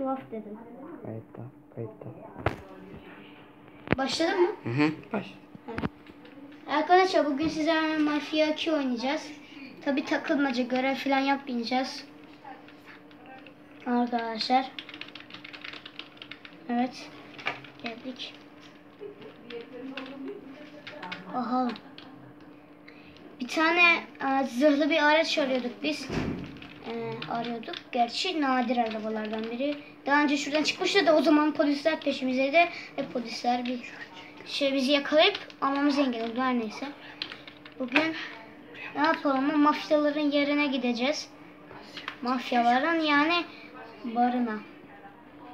Tuhaf dedim. Kayıtta. Kayıtta. Başladın mı? Hı hı. Baş. Arkadaşlar bugün sizlerle Mafya 2 oynayacağız. Tabi takılmaca görev falan yapmayacağız. Arkadaşlar. Evet. Geldik. Aha. Bir tane zırhlı bir araç arıyorduk biz. E, arıyorduk. Gerçi nadir arabalardan biri. Daha önce şuradan çıkmıştı da o zaman polisler peşimizdeydi. Ve polisler bir şey bizi yakalayıp almamızı engelliyordu her neyse. Bugün ne yapalım? Mafyaların yerine gideceğiz. Mafyaların yani barına.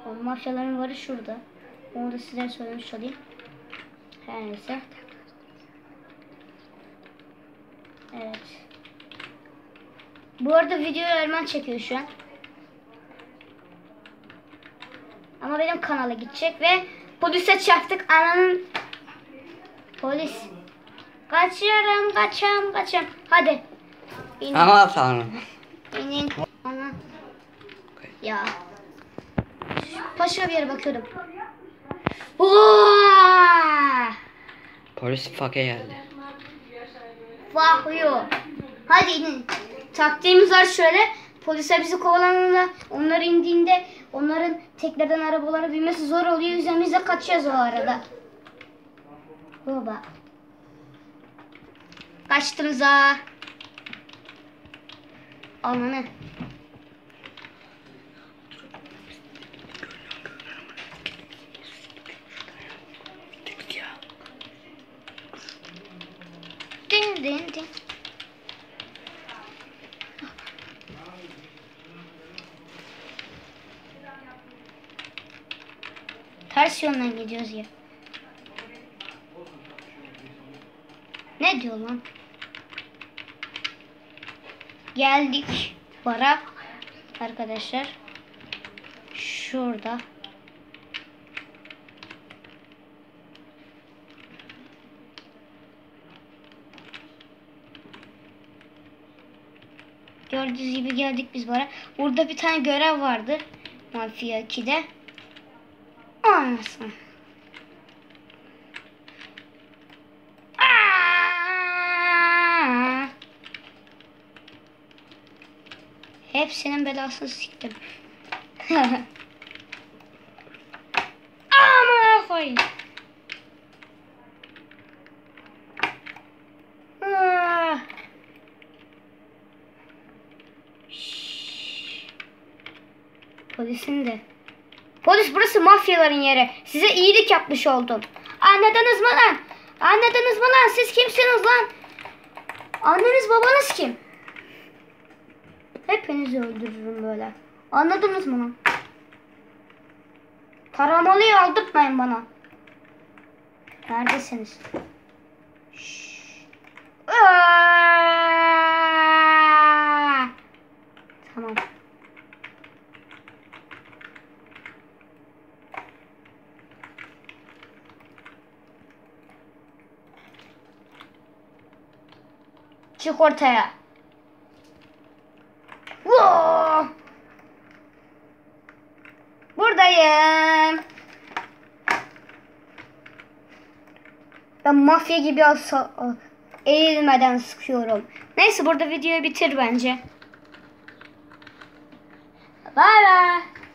O mafyaların varı şurada. Onu da size söylemiş olayım. Her neyse. Evet. Bu arada videoyu Erman çekiyor şu an. Ama benim kanala gidecek ve polise çarptık ananın polis. Kaçıyorum kaçam kaçam. Hadi. İnin. Ama tanrım. İnin. Ana. Ya. Başka bir yere bakıyordum. Vaa! Polis fake geldi. Vahyo. Hadi inin. Taktiğimiz var şöyle. Polisler bizi kovalandığında onlar indiğinde onların teklerden arabalara binmesi zor oluyor. Yüzden biz de kaçacağız o arada. Baba. Kaçtınız ha. Ananı. Din din din. Ters yönden gidiyoruz ya. Ne diyor lan? Geldik bara arkadaşlar. Şurada. Gördüğünüz gibi geldik biz bara. Burada bir tane görev vardı. Mafya 2'de. Aa! Hepsinin belasını siktim. Ama koyayım. Ah. Polisin de. Polis burası mafyaların yeri. Size iyilik yapmış oldum. Anladınız mı lan? Anladınız mı lan? Siz kimsiniz lan? Anneniz babanız kim? Hepinizi öldürürüm böyle. Anladınız mı lan? Taramalıyı aldırtmayın bana. Neredesiniz? Şşş. Aa! Çık ortaya. Voo! Buradayım. Ben mafya gibi asa- eğilmeden sıkıyorum. Neyse burada videoyu bitir bence. Bye bye.